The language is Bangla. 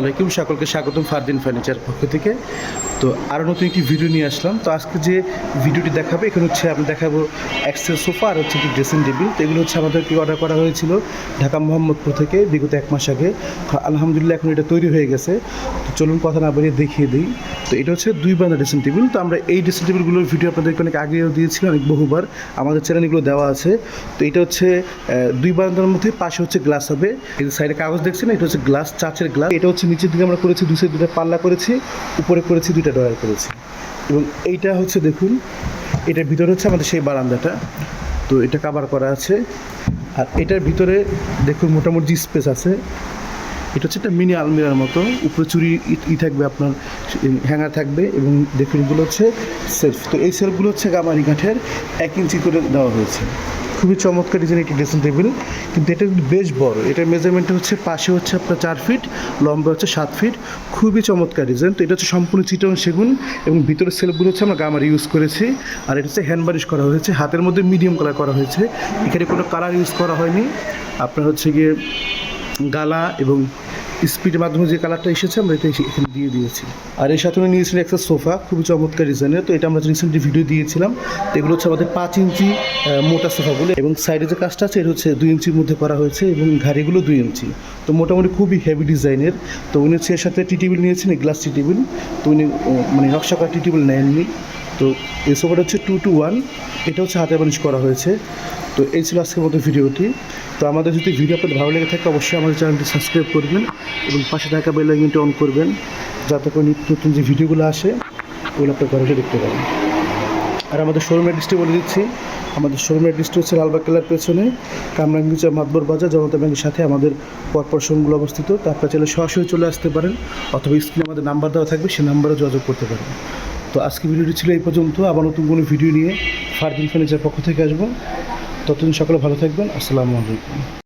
আলাইকুম, সকলকে স্বাগতম ফারদিন ফার্নিচার পক্ষ থেকে। তো আরও নতুন একটি ভিডিও নিয়ে আসলাম। তো আজকে যে ভিডিওটি দেখাবে, এখানে হচ্ছে আমি দেখাবো এক্সেল সোফা আর হচ্ছে কি ড্রেসিং টেবিল তো এগুলো হচ্ছে আমাদেরকে অর্ডার করা হয়েছিল ঢাকা মোহাম্মদপুর থেকে বিগত এক মাস আগে। আলহামদুলিল্লাহ এখন এটা তৈরি হয়ে গেছে। তো চলুন কথা না বলে দেখিয়ে দিই। তো এটা হচ্ছে দুই বান্ধা ড্রেসিং টেবিল তো আমরা এই ড্রেসিং টেবিলগুলোর ভিডিও আপনাদেরকে অনেক আগেও দিয়েছি, অনেক বহুবার। আমাদের চ্যানেলগুলো দেওয়া আছে। তো এটা হচ্ছে দুই বারান্দার মধ্যে পাশে হচ্ছে গ্লাস হবে। এই সাইডে কাগজ দেখছেন, এটা হচ্ছে গ্লাস চাচের গ্লাস এটা হচ্ছে নিচের দিকে আমরা করেছি, দুই সাইড দুটো পাল্লা করেছি, উপরে করেছি, দুইটা ডয়ার করেছি। এবং এইটা হচ্ছে দেখুন, এটার ভিতরে হচ্ছে আমাদের সেই বারান্দাটা। তো এটা কাভার করা আছে। আর এটার ভিতরে দেখুন মোটামুটি স্পেস আছে। এটা হচ্ছে একটা মিনি আলমিরার মতো। উপরে চুরি ই- থাকবে আপনার হ্যাঙ্গার থাকবে এবং দেখুন এগুলো হচ্ছে সেলফ তো এই সেলফগুলো হচ্ছে গামারি কাঠের এক ইঞ্চি করে দেওয়া হয়েছে। খুবই চমৎকার ডিজাইন একটি ড্রেসিং টেবিল কিন্তু এটা কিন্তু বেশ বড়। এটার মেজারমেন্ট হচ্ছে পাশে হচ্ছে আপনার চার ফিট লম্বা হচ্ছে সাত ফিট খুবই চমৎকার ডিজাইন তো এটা হচ্ছে সম্পূর্ণ চিটন সেগুন এবং ভিতরের সেলফগুলো হচ্ছে আমরা গামারি ইউজ করেছি। আর এটা হচ্ছে হ্যান্ড বারিশ করা হয়েছে। হাতের মধ্যে মিডিয়াম কালার করা হয়েছে। এখানে কোনো কালার ইউজ করা হয়নি। আপনার হচ্ছে গিয়ে গালা এবং স্পিডের মাধ্যমে যে কালারটা এসেছে, আমরা এটা এখানে দিয়ে দিয়েছি। আর এর সাথে আমরা নিয়েছিলাম একটা সোফা, খুবই চমৎকার ডিজাইনের তো এটা আমরা রিসেন্টলি ভিডিও দিয়েছিলাম। তো এগুলো হচ্ছে আমাদের পাঁচ ইঞ্চি মোটা সোফাগুলো এবং সাইডে যে কাজটা আছে এটা হচ্ছে দুই ইঞ্চির মধ্যে করা হয়েছে এবং ঘাড়িগুলো দুই ইঞ্চি। তো মোটামুটি খুবই হেভি ডিজাইনের তো উনি হচ্ছে এর সাথে টি টেবিল নিয়েছেন গ্লাস টি টেবিল। তো উনি মানে নকশা করা টি টেবিল নেননি। তো এই সোফাটা হচ্ছে টু টু ওয়ান এটা হচ্ছে হাতে বানিশ করা হয়েছে। তো এই ছিল আজকের মতো ভিডিওটি। তো আমাদের যদি ভিডিও আপনাদের ভালো লেগে থাকে, অবশ্যই আমাদের চ্যানেলটি সাবস্ক্রাইব করবেন এবং পাশে থাকা বেল আইকনটি অন করবেন, যাতে করে নিত্য নতুন যে ভিডিওগুলো আসে, ওগুলো আপনার ঘরে দেখতে পারেন। আর আমাদের শোরুম অ্যাড্রেসটি বলে দিচ্ছি। আমাদের শোরুম অ্যাড্রেসটি হচ্ছে লালবাগ কেলার পেছনে, কামরাঙ্গিচা মাতবর বাজার, জনতা ব্যাংকের সাথে আমাদের পরপর শোরুমগুলো অবস্থিত। তো আপনার চাইলে সরাসরি চলে আসতে পারেন, অথবা স্ক্রিনে আমাদের নাম্বার দেওয়া থাকবে সেই নাম্বারে যোগাযোগ করতে পারেন। তো আজকে ভিডিওটি ছিল এই পর্যন্ত। আবার নতুন কোনো ভিডিও নিয়ে ফারদিন ফার্নিচার পক্ষ থেকে আসব। ততদিন সকলে ভালো থাকবেন। আসসালামু আলাইকুম।